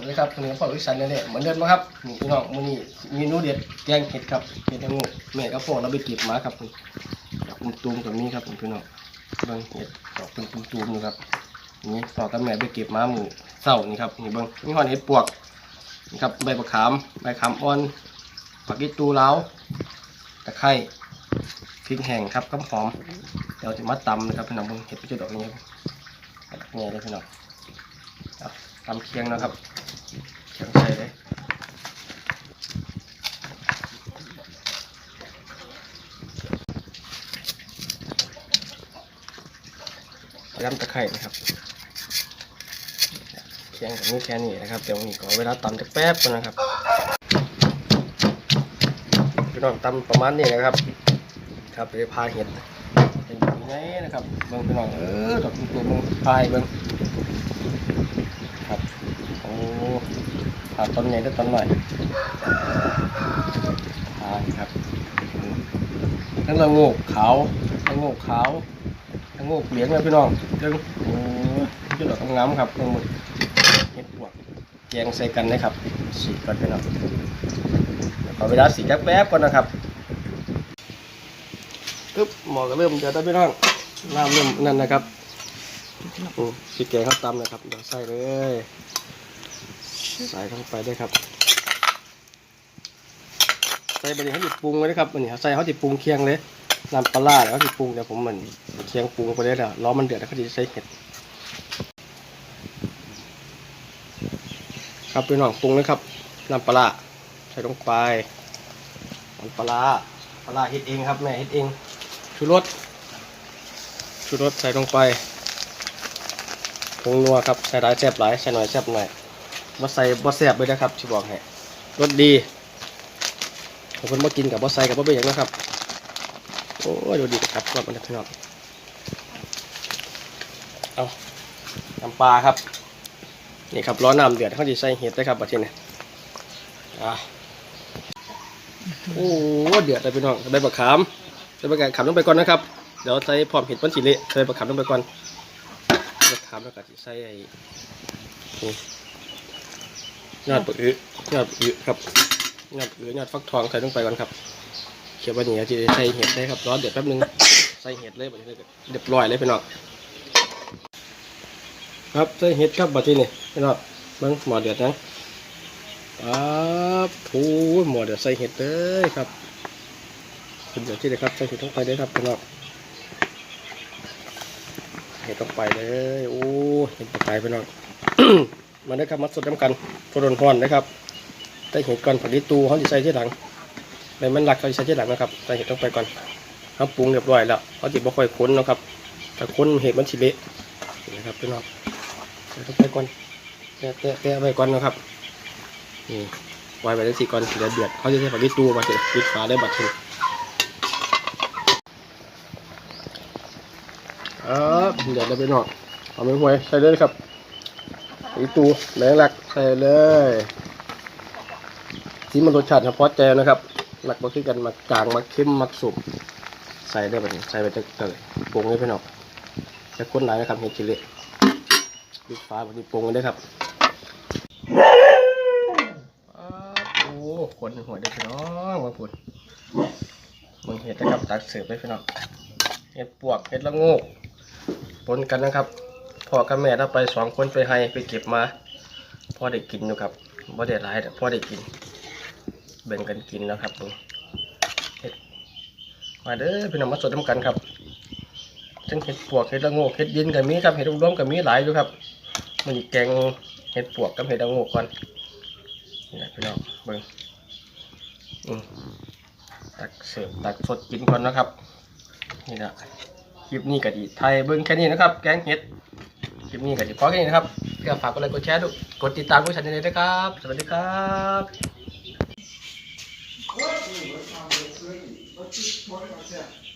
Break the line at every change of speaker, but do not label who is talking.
วัสดีครับวันนี้พ่อวิสันเนี่ยเหมือนเดิมนะครับนี่พี่น้องมื้อนี้เมนูเด็ดแกงเห็ดครับเห็ดละงูแม่กับพ่อเราไปเก็บมาครับนี่ดอกตุ้มๆกับนี้ครับพี่น้องเบิ่งเห็ดดอกเป็นตุ้มๆนี่ครับนี่พ่อกับแม่ไปเก็บมาหมูเศร้านี่ครับนี่เบิ่งนี่หอนเห็ดปวกนี่ครับใบมะขามใบขามอ่อนผักกีตูเล้าตะไคร้พริกแห้งครับกับหอมเดี๋ยวจะมาตำนะครับพี่น้องเบิ่งเห็ดไปจุดอกนี้ครับนี้เลยพี่น้องครับทำเคียงนะครับเคียงใส่เลย ยำตะไคร่นะครับเคียงกับนี้แค่นี้นะครับเดี๋ยวนี้ก็เวลาตำจะแป๊บนึงนะครับพี่น้องตำประมาณนี้นะครับ ครับไปพาเห็ดเป็นแบบนี้นะครับเบิ่งพี่น้องเออดอกตัวมึงพายเบิ่งครับโอ้ผ่าต้นใหญ่ได้ต้นหน่อยผ่านครับทั้งละโงกขาวละโงกขาว ละโงกเหลืองนะพี่น้องเรื่องโอ้ที่ดอกงามครับทั้งหมดเห็ดปวกแกงใส่กันนะครับสีก่อนพี่น้องขอเวลาสีแป๊บๆก่อนนะครับปึ๊บหมอก็เริ่มจะได้พี่น้องน้ำเริ่มนั่นนะครับโอ้พริกแกงข้าวตำนะครับเดี๋ยวใส่เลยใส่เข้าไปได้ครับใส่ไปเลยเขาติดปรุงไว้นะครับอันนี้ใส่เขาติดปรุงเคียงเลย น้ำปลาแล้วเขาติดปรุงเดี๋ยวผมเหมือนเคียงปรุงไปเลยแล้วล้อมันเดือดแล้วเขาจะใส่เห็ด ครับพี่น้องปรุงเลยครับน้ำปลาใส่ลงไปน้ำปลาปลาเฮ็ดเองครับแม่เฮ็ดเองชูรสชูรสใส่ลงไปผงนัวครับใส่หลายแซ่บหลายใส่หน่อยแซ่บหน่อยบ่ใส่บ่แซ่บเลยนะครับที่บอกให้รสดีบางคนบ่กินกับบ่ใส่กับบ่เป็นอย่างนะครับ โอ้ดูดีครับกรสมันจะพี่น้องเอาน้ำปลาครับ นี่ครับร้อนน้ำเดือดเขาจะใส่เห็ดได้ครับบัดทีนี้อะโอ้เดือดเลยพี่น้องใบบักขามใบบักขามลงไปก่อนนะครับเดี๋ยวใส่พร้อมเห็ดมันสิเละใส่บักขามลงไปก่อนจะทำแล้วก็จะใส่ไอ้ยอดปะอื้อยอดปะอื้อครับยอดปะอื้อยอดฟักทองใส่ลงไปก่อนครับ เขียววันนี้จะใส่เห็ดได้ครับร้อนเดือดแป๊บนึงใส่เห็ดเลยบัดนี้เรียบร้อยเลยพี่น้องครับใส่เห็ดครับบัดนี้พี่น้องเบิ้งหมอเดือดนะครับโอ้หมอเดือดใส่เห็ดเลยครับคุณเดี๋ยวที่เลยครับใส่เห็ดลงไปเลยครับพี่น้องเห็ดลงไปเลยโอ้เห็ดปลาไก่ไปน้องมาได้ครับมาสดน้ำกันโฟรนฮอนนะครับได้เห็ดก่อนผักดิตูเขาจะใส่ที่หลัง ใบมันหลักเขาจะใส่ที่หลังนะครับใส่เห็ดลงไปก่อนเขาปรุงเรียบร้อยแล้วเขาจะบ่ค่อยค้นนะครับแต่ค้นเห็ดมันชิเละนี่นะครับพี่น้องใส่ลงไปก่อนแตะแตะไปก่อนนะครับนี่ไว้ไปได้สี่ก่อนเดือดเดือดเขาจะใส่ผักดิตูมาเสร็จปิดฝาได้บัดเทนครับเดี๋ยวเราไปหน่อยเอาไม่หวยใส่เลยครับอีตูแมงหลักใส่เลยที่มันรสชาติเฉพาะใจนะครับ หลักมาคือกันหมักกลางหมักเข้มหมักสุกใส่ได้แบบนี้ใส่ไปจะเตยปรุงให้พี่น้องจะก้นไหนนะครับเห็ดชิล่ปิดฟ้าแบบนี้ปรุงกันได้ครับโอ้คนหัวได้พี่น้องมาพูดมึงเห็ดนะครับตักเสิร์ฟได้พี่น้องเห็ดปวกเห็ดละงกปนกันนะครับพ่อกับแม่ถ้าไปสองคนไปให้ไปเก็บมาพ่อได้กินอยู่ครับพ่ได้หลายแต่พ่อได้กิน แบ่งกันกินนะครับนี่เห็ดมาเด้อพี่น้องมาสดน้ำกันครับทั้งเห็ดปวกเห็ดละโงกเห็ดดินกับมีครับเห็ดรวมกับมีหลายอยู่ครับมันแกงเห็ดปวกกับเห็ดละโงกก่อนนี่นะพี่น้องเบิ่งอืมตักเสิร์ฟตักสดกินก่อนนะครับนี่นะคลิปนี้ก็ดีไทยเบิ้งแค่นี้นะครับ แกงเห็ดคลิปนี้ก็ดีพอแค่นี้นะครับก็ฝากกดไลค์กดแชร์ด้วยกดติดตามผู้ชันด้วยนะครับ สวัสดีครับ What? What time is it? Let's just point it myself.